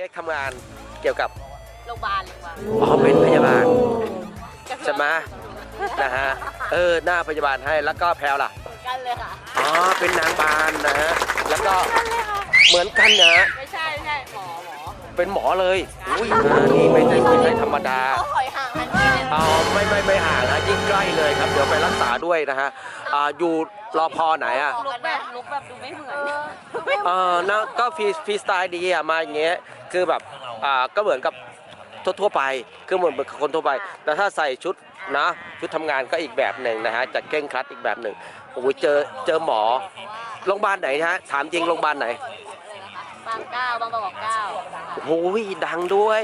ค้กทำงานเกี่ยวกับโรงพยาบาลโรงพยาบาลอ๋อเป็นพยาบาล ใช่ไหม นะฮะเออหน้าพยาบาลให้แล้วก็แพลวล่ะเหมือนกันเลยค่ะอ๋อเป็นนางบานนะฮะแล้วก็เหมือนกันนะฮะไม่ใช่ไม่ใช่หมอหมอเป็นหมอเลยอุ้ยอ่านี่ไม่ใช่ไม่ใช่ธรรมดา เขาถอยห่างกันนิดนึงเอาไม่ไม่ไม่ห่างนะยิ่งใกล้เลยครับ เดี๋ยวไปรักษาด้วยนะฮะอ่าอยู่รอพอไหนอะลุกแบบลุกแบบดูไม่เหมือน เออนะก็ฟรีฟรีสไตล์ดีอะมาอย่างเงี้ย คือแบบอ่าก็เหมือนกับทั่วๆไปคือเหมือนกับคนทั่วไป แต่ถ้าใส่ชุดนะชุดทำงานก็อีกแบบหนึ่งนะฮะจัดเคร่งครัดอีกแบบหนึ่งโอ้โหเจอเจอหมอโรงพยาบาลไหนฮะถามจริงโรงพยาบาลไหนบางเก้าบางประกอบเก้า โอ้โหดังด้วย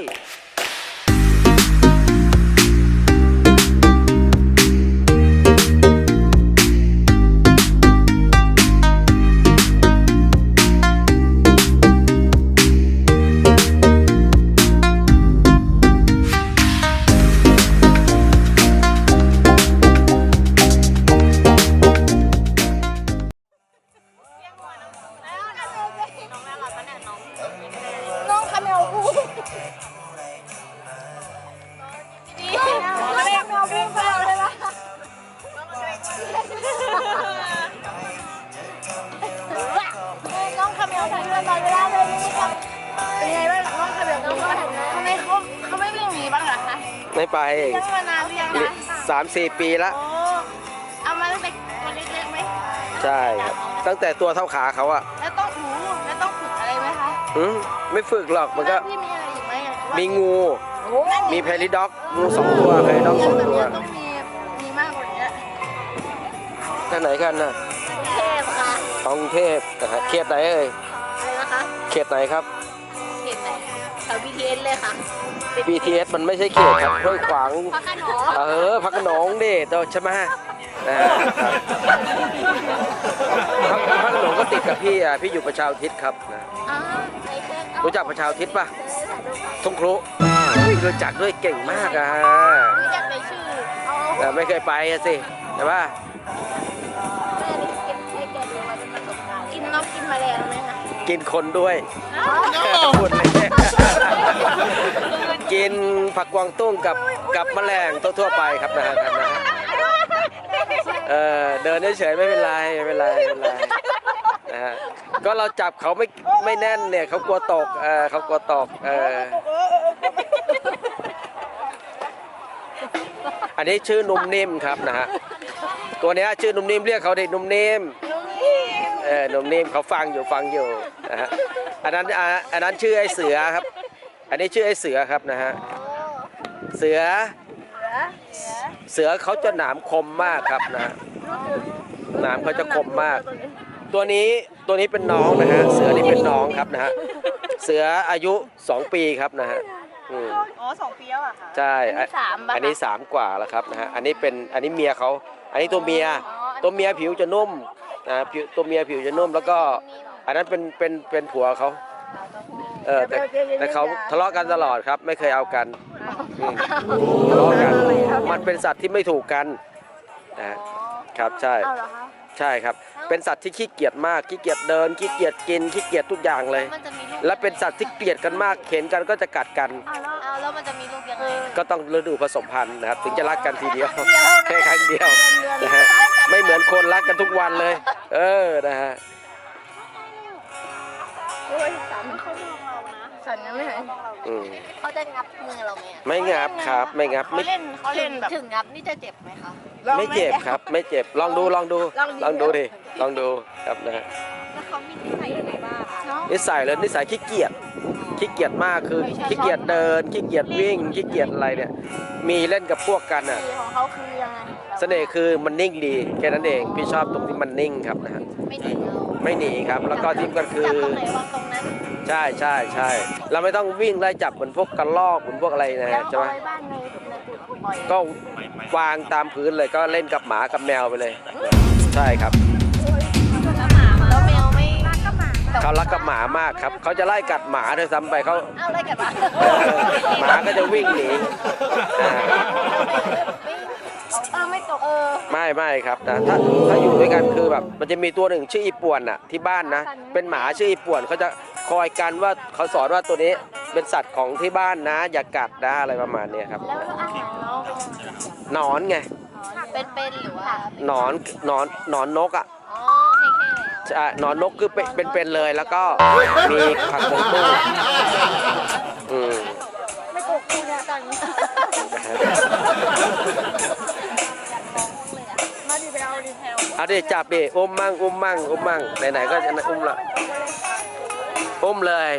ไม่ไปยังมานานหรือยังคะสามสี่ปีละโอ้เอามาตั้งแต่ตัวเล็กๆไหมใช่ครับ ตั้งแต่ตัวเท่าขาเขาอะแล้วต้องหูแล้วต้องฝึกอะไรไหมคะหืมไม่ฝึกหรอกมันก็พี่มีอะไรอีกไหมอะมีงู โอ้มีแพริด็อกงูสองตัวแพริด็อกสองตัวต้องมีมีมากกว่านี้ท่านไหนกันน่ะเทพค่ะกรุงเทพนะฮะเขตไหนเอ่ยอะไรนะคะเขตไหนครับเขตไหนแถว BTS เลยค่ะ BTS มันไม่ใช่เขตครับห้วยขวางพระขนงเออพักขนงดิเจ้าใช่ไหมนะฮะพักพักขนงก็ติดกับพี่อะพี่อยู่ประชาอุทิศครับนะอ่าไอเทพรู้จักประชาอุทิศป่ะทุ่งครุอุ้ยรู้จักด้วยเก่งมากอะรู้จักในชื่อเอาแต่ไม่เคยไปอะสิใช่ป่ะแม่ได้เก็บให้แกดูไว้เป็นประสบการณ์กินนกกินแมลงไหมคะกินคนด้วยพูดเลย กินผักกวางตุ้งกับกับแมลงทั่วๆไปครับนะฮะครับนะฮะเออเดินเฉยๆไม่เป็นไรไม่เป็นไรไม่เป็นไรนะฮะก็เราจับเขาไม่ไม่แน่นเนี่ยเขากลัวตกเออเขากลัวตกเอออันนี้ชื่อนุ่มนิ่มครับนะฮะตัวเนี้ยชื่อนุ่มนิ่มเรียกเขาด็กนุ่มนิ่มเออหนุ่มนิ่มเขาฟังอยู่ฟังอยู่นะฮะอันนั้นอันนั้นชื่อไอ้เสือครับ อันนี้ชื่อไอ้เสือครับนะฮะ เสือ เสือเขาจะหนามคมมากครับนะฮะหนามเขาจะคมมาก ตัวนี้ตัวนี้เป็นน้องนะฮะ เสือนี่เป็นน้องครับนะฮะ เสืออายุ 2 ปีครับนะฮะอืมอ๋อสองปีแล้วอะค่ะ ใช่อันนี้สามป่ะคะ อันนี้สามกว่าแล้วครับนะฮะ อันนี้เป็นอันนี้เมียเขา อันนี้ตัวเมีย ตัวเมียผิวจะนุ่มนะผิวตัวเมียผิวจะนุ่มแล้วก็ อันนั้นเป็นเป็นเป็นผัวเขา เออแต่แต่เขาทะเลาะกันตลอดครับ ไม่เคยเอากันอืมทะเลาะกัน มันเป็นสัตว์ที่ไม่ถูกกันนะครับใช่เอาเหรอคะใช่ครับ เป็นสัตว์ที่ขี้เกียจมากขี้เกียจเดินขี้เกียจกินขี้เกียจทุกอย่างเลย มันจะมีลูกและเป็นสัตว์ที่เกลียดกันมากเห็นกันก็จะกัดกัน เอาแล้วเอาแล้วมันจะมีลูกยังไงก็ต้องฤดูผสมพันธุ์นะครับ ถึงจะรักกันทีเดียวแค่ครั้งเดียวนะฮะไม่เหมือนคนรักกันทุกวันเลย เออนะฮะ โอ้ยสันเขามองเรานะ สันยังไม่เห็นอืมเขาจะงับมือเราไหมอะไม่งับครับ ไม่งับเขาไม่เล่นเขาเล่นแบบถึงงับนี่จะเจ็บไหมคะไม่เจ็บครับ ไม่เจ็บลองดูลองดูลองดูลองดูดิลองดูครับนะฮะแล้วเขามีนิสัยยังไงบ้างเนาะนิสัยเลยนิสัยขี้เกียจขี้เกียจมากคือขี้เกียจเดินขี้เกียจวิ่งขี้เกียจอะไรเนี่ย มีเล่นกับพวกกันอะ สีของเขาคือยังไงเสน่ห์คือมันนิ่งดีแค่นั้นเองพี่ชอบตรงที่มันนิ่งครับนะฮะไม่หนีเราไม่หนีครับ แล้วก็ที่กันคือจับตรงไหนวางตรงนั้น ใช่ใช่ใช่เราไม่ต้องวิ่งไล่จับเหมือนพวกกระลอกเหมือนพวกอะไรนะแล้วฮะใช่ไหมเอาไว้บ้านในในจุดปล่อยก็วางตามพื้นเลยก็เล่นกับหมากับแมวไปเลย ใช่ครับ แล้วหมาแล้วแมวไม่รักกับหมาเขารักกับหมามากครับ เขาจะไล่กัดหมาด้วยซ้ำไปเขาเอาอะไรกันวะ เออหมาก็จะวิ่งหนีอ่าเออไม่ตกเออ ไม่ไม่ครับนะถ้าถ้าอยู่ด้วยกันคือแบบมันจะมีตัวหนึ่งชื่ออีป่วนอะที่บ้านนะ เป็นหมาชื่ออีป่วนเขาจะคอยกันว่าเขาสอนว่าตัวนี้เป็นสัตว์ของที่บ้านนะ อย่ากัดนะอะไรประมาณเนี้ยครับแล้วอาหารน้องเป็นหนอนไงเป็นเป็นหรือว่าหนอนหนอนหนอนนกอะอ๋อแห้งๆแล้วใช่หนอนนกคือเป็นเป็นเป็นเลยแล้วก็มีผักกงตู้อืมไม่โกกูเนี่ยตัง เอาดิจับดิอุ้มมั่งอุ้มมั่งอุ้มมั่งไหนๆก็จะอุ้มละอุ้มเลย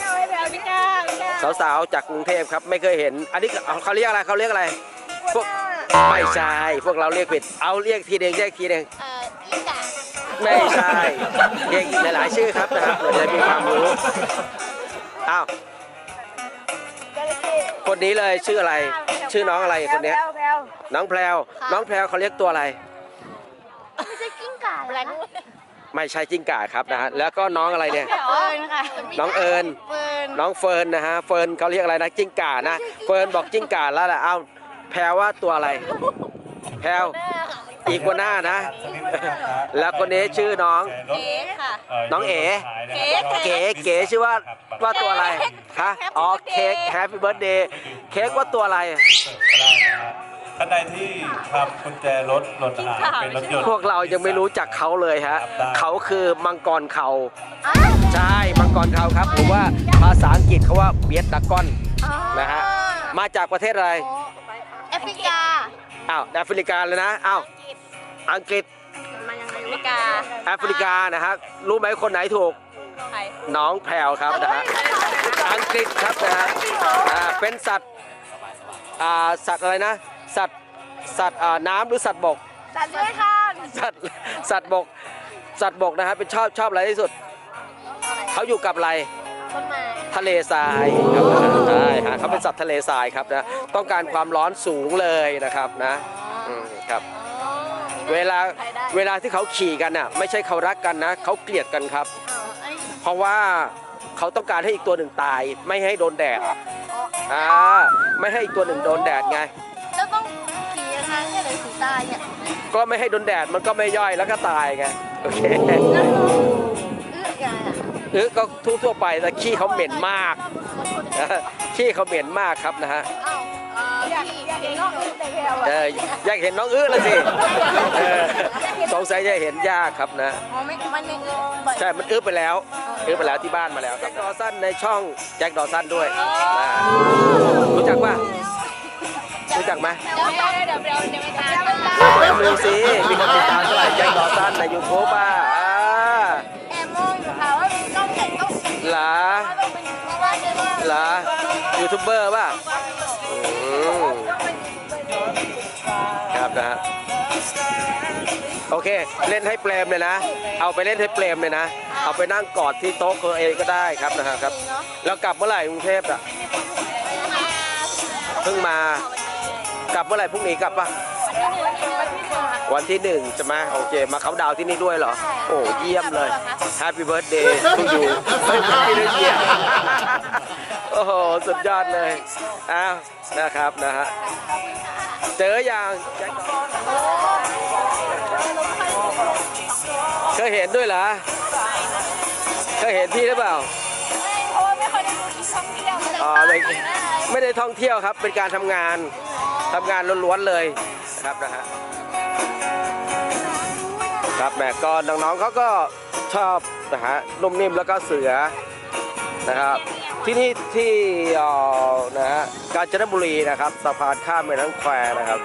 เอาให้ไปเอาดิก้าดิก้าสาวๆจากกรุงเทพครับไม่เคยเห็น อันนี้เขาเรียกอะไรเขาเรียกอะไรพวกไม่ใช่พวกเราเรียกผิดเอาเรียกทีเดียวเรียกทีเดียวเอ่ออีกาไม่ใช่เรียกอีกหลายๆชื่อครับนะครับเผื่อจะมีความรู้อ้าวจระเข้คนนี้เลยชื่ออะไร ชื่อน้องอะไรคนเนี้ยแพรวแพรวน้องแพรวน้องแพรวเขาเรียกตัวอะไร ไม่ใช่กิ้งก่าแบล็คไม่ใช่จิ้งก่าครับนะฮะแล้วก็น้องอะไรเนี่ยเฟิร์นค่ะน้องเอิญเฟิร์นน้องเฟิร์นนะฮะเฟิร์นเขาเรียกอะไรนะจิ้งก่านะเฟิร์นบอกจิ้งก่าแล้วแหละเอ้าแพรวว่าตัวอะไร แพรวอีกัวน่านะ แล้วคนนี้ชื่อน้อง เก๋ค่ะ น้องเอ๋เก๋เก๋เก๋ชื่อว่าว่าตัวอะไรคะอ๋อเค้กแฮปปี้เบิร์ดเดย์เค้กว่าตัวอะไร ท่านใดที่ทำกุญแจรถหล่นหายเป็นรถยนต์พวกเรายังไม่รู้จักเขาเลยฮะเขาคือมังกรเขาอะใช่มังกรเขาครับหรือว่าภาษาอังกฤษเขาว่าเบียดดากอนอ๋อนะฮะมาจากประเทศอะไรแอฟริกาอ้าวแอฟริกาเลยนะอ้าวอังกฤษมันยังไงแอฟริกาแอฟริกานะฮะรู้ไหมคนไหนถูกใครน้องแพรวครับนะฮะอังกฤษครับนะฮะอ่าเป็นสัตว์อ่าสัตว์อะไรนะ สัตว์สัตว์อ่าน้ำหรือสัตว์บก สัตว์เลื้อยคลานสัตว์สัตว์บก สัตว์บกนะฮะเป็นชอบชอบอะไรที่สุด เขาอยู่กับอะไรต้นไม้ทะเลทรายครับใช่ฮะเขาเป็นสัตว์ทะเลทรายครับนะต้องการความร้อนสูงเลยนะครับนะอืมครับอ๋อเวลาใครได้เวลาที่เขาขี่กันน่ะไม่ใช่เขารักกันนะเขาเกลียดกันครับอ๋อไอ้เพราะว่าเขาต้องการให้อีกตัวหนึ่งตาย ไม่ให้โดนแดดอ๋ออ่าไม่ให้อีกตัวหนึ่งโดนแดดไงแล้วต้องายเนี่ยก็ไม่ให้โดนแดดมันก็ไม่ย่อยแล้วก็ตายไงโอเคแล้วเอื้อยังไงอะหรือก็ทั่วทั่วๆไปแต่ขี้เขาเหม็นมากขี้เขาเหม็นมากครับนะฮะอ้าวเอ่ออยากอยากเห็นน้องอื้อแต่แถวเออะออยากเห็นน้องอื้อแล้วสิเออสงสัยจะเห็นยากครับนะอ๋อไม่มันไม่อื้อบ่อยใช่ มันอื้อไปแล้ว อื้อไปแล้วที่บ้านมาแล้วครับแจ็คดอสันในช่องแจ็คดอสันด้วยนะรู้จักป่ะ รู้จักไหม เดี๋ยวเดี๋ยวเดี๋ยวเดี๋ยวไป ตามแป๊บนึงสิ มีคนติดตามเท่าไหร่แจ็คดอสันในยูทูบอะอ่าแอบมองอยู่ค่ะว่ามีกล้องใหญ่ต้องเหรอต้องเป็นเพราะว่าใช่ว่าเหรอยูทูบเบอร์ป่ะอืมครับนะฮะโอเค เล่นให้เปรมเลยนะ เอาไปเล่นให้เปรมเลยนะ เอาไปนั่งกอดที่โต๊ะตัวเองก็ได้ครับนะฮะครับ แล้วกลับเมื่อไหร่กรุงเทพอะเพิ่งมา กลับเมื่อไหร่พรุ่งนี้กลับปะ วันที่หนึ่งใช่ไหมโอเค มาเขาน์ดาวน์ที่นี่ด้วยเหรอ โอ้เยี่ยมเลย Happy Birthday to you Happy New Year โอ้โห สุดยอดเลย อ้าว นะครับนะฮะ เจออย่างแจ็คเคยเห็นด้วยเหรอเคยเห็นพี่หรือเปล่า เพราะว่าไม่ค่อยได้ดูที่ท่องเที่ยวเลยอ๋อไม่ไม่ได้ท่องเที่ยวครับ เป็นการทำงานทำงานล้วนๆเลยนะครับนะฮะ ครับแม่ก็น้องๆเขาก็ชอบนะฮะนุ่มนิ่มแล้วก็เสือนะครับ ที่นี่ที่อ่อนะฮะกาญจนบุรีนะครับสะพานข้ามแม่น้ำแควนะครับ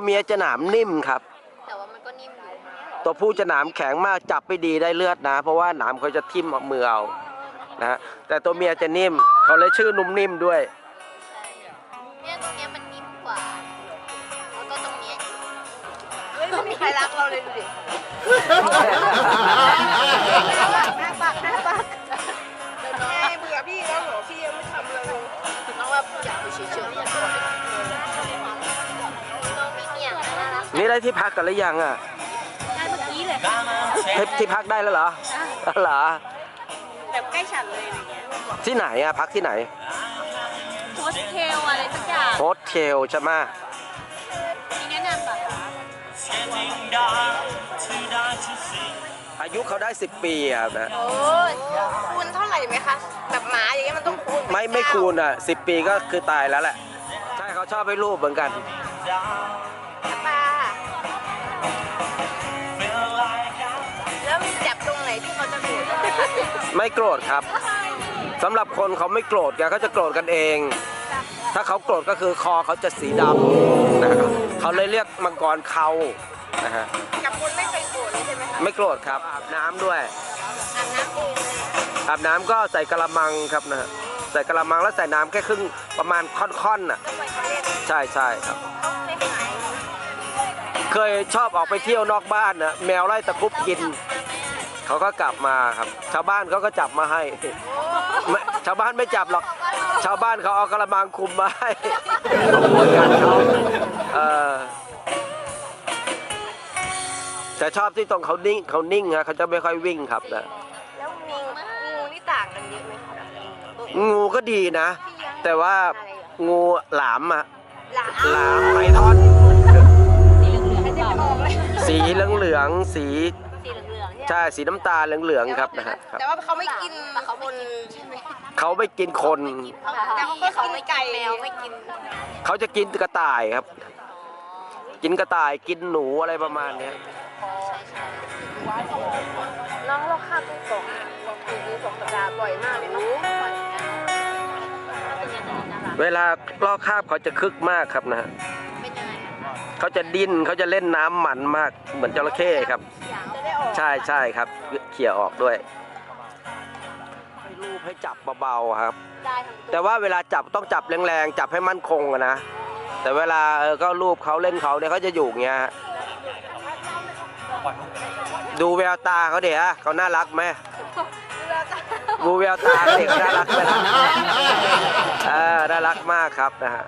เอ่อตัวเมียจะหนามนิ่มครับ แต่ว่ามันก็นิ่มอยู่ตัวผู้จะหนามแข็งมากจับไม่ดีได้เลือดนะ เพราะว่าหนามเขาจะทิ่มมือเอานะฮะแต่ตัวเมียจะนิ่มเขาเลยชื่อนุ่มนิ่มด้วย เนี่ยตรงเนี้ยมันนิ่มกว่าแล้วก็ตรงเนี้ยเฮ้ยไม่มีใครรักเราเลยดูดิหน้าปากหน้าปาก ได้ที่พักกันหรือยังอะได้เมื่อกี้เลยที่ที่พักได้แล้วเหรอเหรอแบบใกล้ฉันเลยอะไรเงี้ยที่ไหนอะพักที่ไหนโฮสเทลอะไรสักอย่างโฮสเทลใช่ไหมมีแนะนำป่ะคะอายุเขาได้ 10 ปีอะนะโอ้ยคูณเท่าไหร่ไหมคะแบบหมาอย่างเงี้ยมันต้องคูณไม่ไม่คูณอะ10 ปีก็คือตายแล้วแหละ ใช่เขาชอบให้รูปเหมือนกันป ไม่โกรธครับสำหรับคนเขาไม่โกรธแกเขาจะโกรธกันเอง ถ้าเขาโกรธก็คือคอเขาจะสีดำนะครับเขาเลยเรียกมังกรเขานะฮะกับคนไม่เคยโกรธเลยใช่ไหมคะไม่โกรธครับอาบน้ำด้วยอาบน้ำเองเลยอาบน้ำก็ใส่กระมังครับนะฮะใส่กระมังแล้วใส่น้ำแค่ครึ่งประมาณค่อนๆน่ะทุกวันเขาเรียกใช่ใช่ครับเขาไม่หายเคยชอบออกไปเที่ยวนอกบ้านนะแมวไล่ตะครุบกิน เขาก็กลับมาครับ ชาวบ้านเขาก็จับมาให้ไม่ชาวบ้านไม่จับหรอก ชาวบ้านเขาเอากระมังคุมมาให้เขาพูดกันเขาเออแต่ชอบที่ตรงเขานิ่งเขานิ่งฮะเขาจะไม่ค่อยวิ่งครับนะแล้วงูงูนี่ต่างกันเยอะไหมคะตัวงูก็ดีนะ แต่ว่างูหลามอะหลาหลามไพทอน สีเหลืองๆให้จะมองเลยสี ใช่สีน้ำตาลเหลืองๆครับนะฮะครับแต่ว่าเขาไม่กินเขาไม่กินใช่ไหมเขาไม่กินคน แต่เขาก็เขาไม่ไก่แมวไม่กินเขาจะกินกระต่ายครับ กินกระต่ายกินหนูอะไรประมาณเนี้ยน้องเราฆ่าตู้สองสองปีนี้สองสัปดาห์บ่อยมากเลยเนาะเวลาลอกคราบเขาจะคึกมากครับนะฮะ เป็นยังไงอะเขาจะดิ้นเขาจะเล่นน้ำหมันมากเหมือนจระเข้ครับ จะได้ออกใช่ใช่ครับเขี่ยออกด้วยให้รูปให้จับเบาๆครับ ได้ทั้งตัวแต่ว่าเวลาจับต้องจับแรงๆจับให้มั่นคงอะนะแต่เวลาเออก็รูปเขาเล่นเขาเนี่ยเขาจะอยู่อย่างเงี้ยฮะดูแววตาเขาเดี๋ยวเขาน่ารักไหมดูแววตาเขาเด็กเขาน่ารักไหมล่ะเออน่ารักมากครับนะฮะ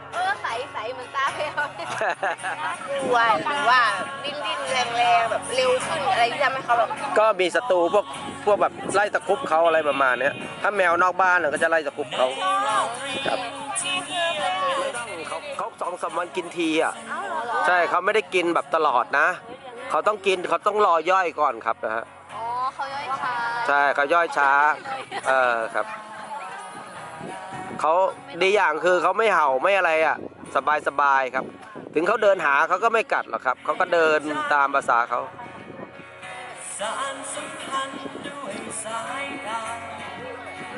ว่าหรือว่าดิ้นดิ้นแรงแรงๆแบบเร็วขึ้นอะไรที่ทำให้เขาแบบก็มีศัตรูพวกพวกแบบไล่ตะครุบเขาอะไรประมาณเนี้ยถ้าแมวนอกบ้านน่ะก็จะไล่ตะครุบเขาครับเขาเขาสองสามวันกินทีอะเอ้าเหรอใช่เขาไม่ได้กินแบบตลอดนะ เขาต้องกินเขาต้องรอย่อยก่อนครับนะฮะอ๋อเขาย่อยช้าใช่เขาย่อยช้าเออครับเขาดีอย่างคือเขาไม่เห่าไม่อะไรอะ สบายสบายครับ ถึงเขาเดินหาเขาก็ไม่กัดหรอกครับ เขาก็เดินตามภาษาเขา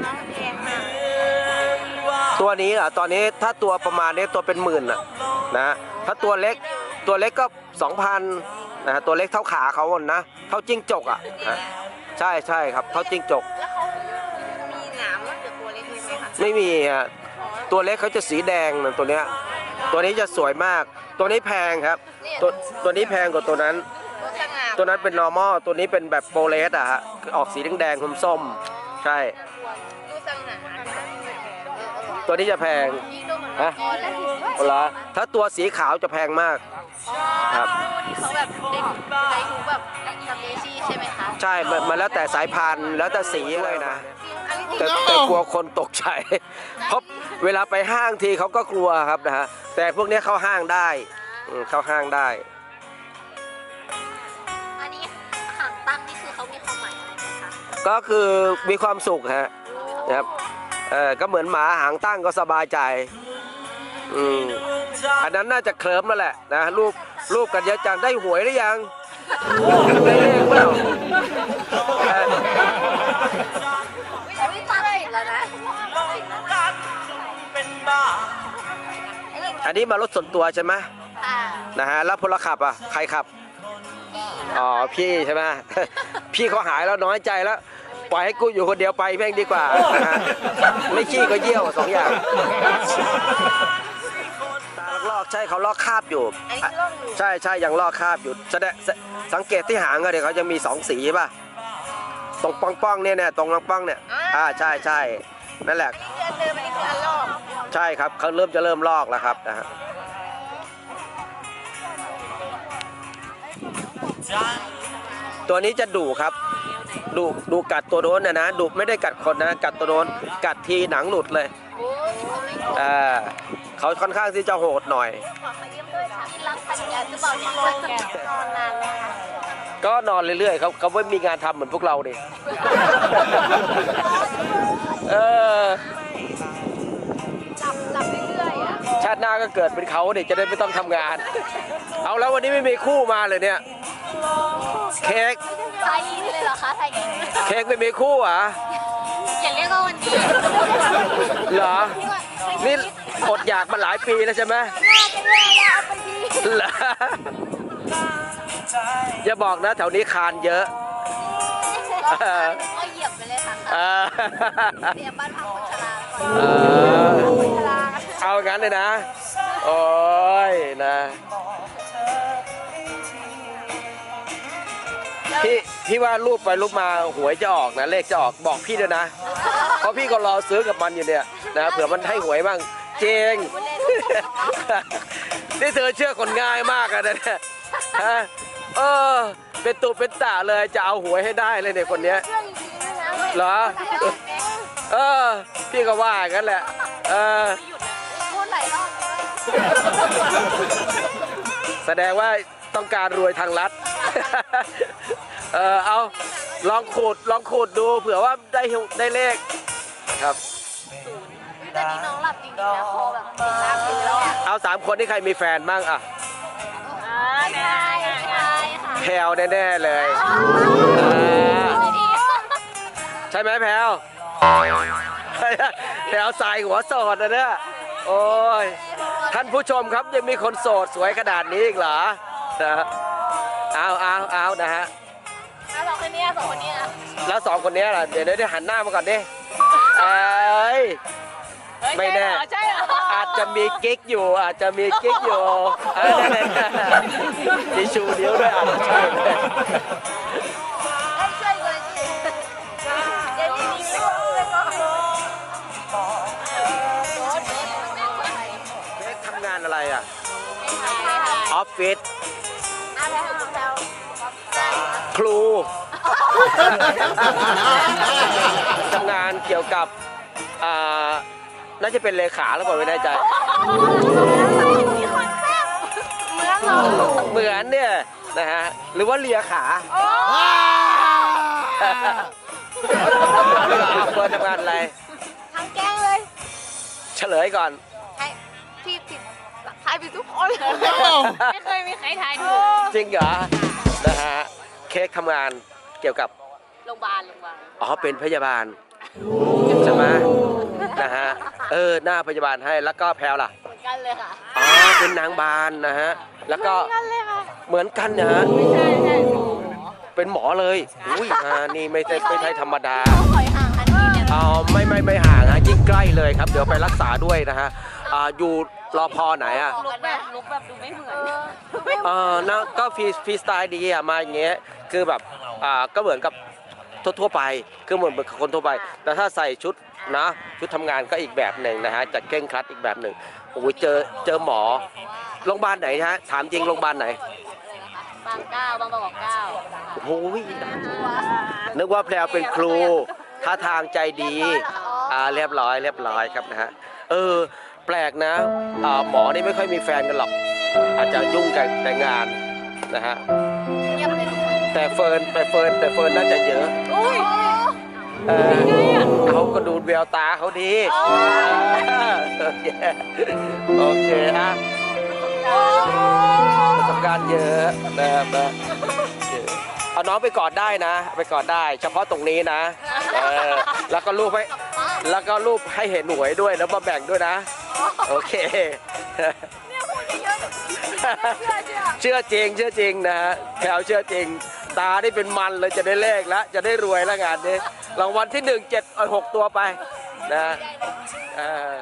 น้องแพงมากตัวนี้อะตอนนี้ถ้าตัวประมาณนี้ตัวเป็นหมื่นอะนะถ้าตัวเล็กตัวเล็กก็สองพันนะฮะตัวเล็กเท่าขาเขาอะนะเท่าจิ้งจกอะนะใช่ใช่ครับเท่าจิ้งจกแล้วเขามีหนามมั้งหรือตัวเล็กไหมคะไม่มีอะตัวเล็กเขาจะสีแดงนะตัวเนี้ย ตัวนี้จะสวยมาก ตัวนี้แพงครับ ตัวตัวนี้แพงกว่าตัวนั้นตัวสง่าตัวนั้นเป็น normal ตัวนี้เป็นแบบโปรเลสอะฮะออกสีแดงๆส้มๆใช่ดูสง่าเออเออตัวนี้จะแพงนี่ก็เหมือนฮะก่อนแล้วที่เหรอถ้าตัวสีขาวจะแพงมากครับที่เขาแบบเด็กในทุกแบบสเปชีใช่ไหมคะใช่มันมันแล้วแต่สายพันธุ์แล้วแต่สีเลยนะอันนี้จริงแต่แต่กลัวคนตกใจ เพราะเวลาไปห้างทีเขาก็กลัวครับนะฮะ แต่พวกเนี้ยเข้าห้างได้อืมเข้าห้างได้ อันนี้หางตั้งนี่คือเขามีความหมายอะไรไหมคะก็คือมีความสุขฮะนะครับ เออก็เหมือนหมาหางตั้งก็สบายใจอืมอันนั้นน่าจะเคลิ้มแล้วแหละนะรูปรูปกันเยอะจังได้หวยหรือยังได้เลขเปล่าเออ นนี้มารถส่วนตัวใช่ไหมค่ะนะฮะแล้วพลขับอะใครขับพอ๋อพี่ใช่ไหม พี่เขาหายแล้วน้อยใจแล้ว ปล่อยให้กูอยู่คนเดียวไปแม่งดีกว่านะฮะไม่ขี้ก็เยี่ยวสองอย่างตาลอกๆใช่เขาลอกคราบอยู่ อันนี้คือร่องอยู่ ใช่ใช่ยังลอกคราบอยู่แสดงสสังเกตที่หางอะเดี๋ยวเขาจะมีสองสีป่ะตรงป้องป้องๆเนี่ยเนี่ยตรงป้องป้องๆเนี่ยอ่าใช่ใช่นั่นแหละนี่คืออันเดิมอันนี้คืออันลอก ใช่ครับเขาเริ่มจะเริ่มลอกแล้วครับนะฮะตัวนี้จะดุครับดุดุกัดตัวโน้นนะนะดุไม่ได้กัดคนนะกัดตัวโน้นกัดทีหนังหลุดเลยโอ้ยเขาไม่อ่าเขาค่อนข้างที่จะโหดหน่อย ก็นอนเรื่อยๆเขาเขาไม่มีงานทำเหมือนพวกเราดิเออ ชาติหน้าก็เกิดเป็นเขาเด็กจะได้ไม่ต้องทำงาน เอาแล้ววันนี้ไม่มีคู่มาเลยเนี่ย เค้กไทยอินเลยเหรอคะไทยอินเค้กไม่มีคู่เหรอะอย่าเรียกว่าวันนี้เหรอ นี่อดอยากมาหลายปีแล้วใช่ไหมน่าจะแย่แล้วเอาไปดีเหรออย่าบอกนะแถวนี้คานเยอะ ก็เหยียบไปเลยค่ะเออเดี๋ยวบ้านพักคนชรา เออ คนชราเอางั้นเลยนะ โอ้ยนะพี่พี่ว่ารูปไปรูปมาหวยจะออกนะเลขจะออกบอกพี่ด้วยนะ เพราะพี่ก็รอซื้อกับมันอยู่เนี่ยนะเผื่อมันให้หวยบ้างเจงนี่เธอเชื่อคนง่ายมากอะนะเนี่ยฮะเออ เป็นตุเป็นตาเลยจะเอาหวยให้ได้เลยเนี่ยคนเนี้ยเรื่องจริงๆนะเหรอ เออ พี่ก็ว่าอย่างนั้นแหละ เออ แสดงว่าต้องการรวยทางรัฐ เออเอาลองขูดลองขูดดูเผื่อว่าได้หิวได้เลขครับแต่นี่น้องหลับจริงๆนะคอแบบหน้าคือแล้วอะเอาสามคนที่ใครมีแฟนบ้างอะใช่ใช่ค่ะแพลวแน่ๆเลยอ่าใช่ไหมแพลวแพลวใส่หัวโสดนะเนี่ยโอ้ย ท่านผู้ชมครับยังมีคนโสดสวยขนาดนี้อีกเหรอนะฮะเอาเอาเอานะฮะอะสองคนเนี้ยสองคนเนี้ยแล้วสองคนนี้ล่ะเดี๋ยวเดี๋ยวหันหน้ามาก่อนดิเอ้ยไม่แน่ใช่เหรออาจจะมีกิ๊กอยู่อาจจะมีกิ๊กอยู่เอ้ยมีชูนิ้วด้วยอาจจะใช่ ออฟฟิศอะไรของเราครูทำงานเกี่ยวกับอ่าน่าจะเป็นเลขาแล้วเปล่าไม่แน่ใจมีคนแซ่บเหมือนเราเหมือนเนี่ยนะฮะหรือว่าเลียขาโอ้เฟิร์นทำงานอะไรทั้งแก๊งเลย เฉลยก่อนให้พี่ผิดทายผิดทุกคนเลยไม่เคยมีใครทายถูกจริงเหรอ นะฮะ เค้กทำงานเกี่ยวกับ โรงพยาบาลโรงพยาบาลอ๋อ เป็นพยาบาลใช่ไหมนะฮะ เออ หน้าพยาบาลให้ แล้วก็แพลวล่ะ เหมือนกันเลยค่ะ อ๋อ เป็นนางบานนะฮะ แล้วก็ เหมือนกันเลยค่ะ เหมือนกันนะฮะใช่ใช่เป็นหมอเลย อุ้ยอ่านี่ไม่ใช่ไม่ใช่ธรรมดา เขาถอยห่างอันนี้เนี่ยอ๋อไม่ไม่ไม่ห่างฮะยิ่งใกล้เลยครับ เดี๋ยวไปรักษาด้วยนะฮะ อ่าอยู่รอพอไหนอะลุกแบบลุกแบบดูไม่เหมือนเออนะก็ฟรีฟรีสไตล์ดีอะมาอย่างเงี้ยคือแบบอ่าก็เหมือนกับทั่วๆไปคือเหมือนกับคนทั่วไป แต่ถ้าใส่ชุดนะชุดทำงานก็อีกแบบหนึ่งนะฮะจะเคร่งครัดอีกแบบหนึ่งโอ้ยเจอเจอหมอโรงพยาบาลไหนฮะถามจริงโรงพยาบาลไหนบางเก้าบางประกอบเก้าโอ้ยนึกว่าแพรวเป็นครูท่าทางใจดีอ่าเรียบร้อยเรียบร้อยครับนะฮะเออ แปลกนะอ่าหมอนี่ไม่ค่อยมีแฟนกันหรอก อาจจะยุ่งกับแต่งานนะฮะเงียบเลยทุกคนแต่เฟิร์นแต่เฟิร์นแต่เฟิร์นน่าจะเยอะอุ้ยเออเขาก็ดูแววตาเขาดีโอเคโอเคอะประสบการณ์เยอะนะครับนะโอเคเอาน้องไปกอดได้นะ ไปกอดได้ เฉพาะตรงนี้นะเออแล้วก็รูปให้แล้วก็รูปให้เห็นหวยด้วยแล้วมาแบ่งด้วยนะ โอเคเชื่อเชื่อเชื่อจริงเชื่อจริงนะฮะแถวเชื่อจริง ตาได้เป็นมันเลยจะได้เลขแล้วจะได้รวยแล้วงานนี้รางวัลที่หนึ่งเจ็ดเอาหกตัวไปนะเออ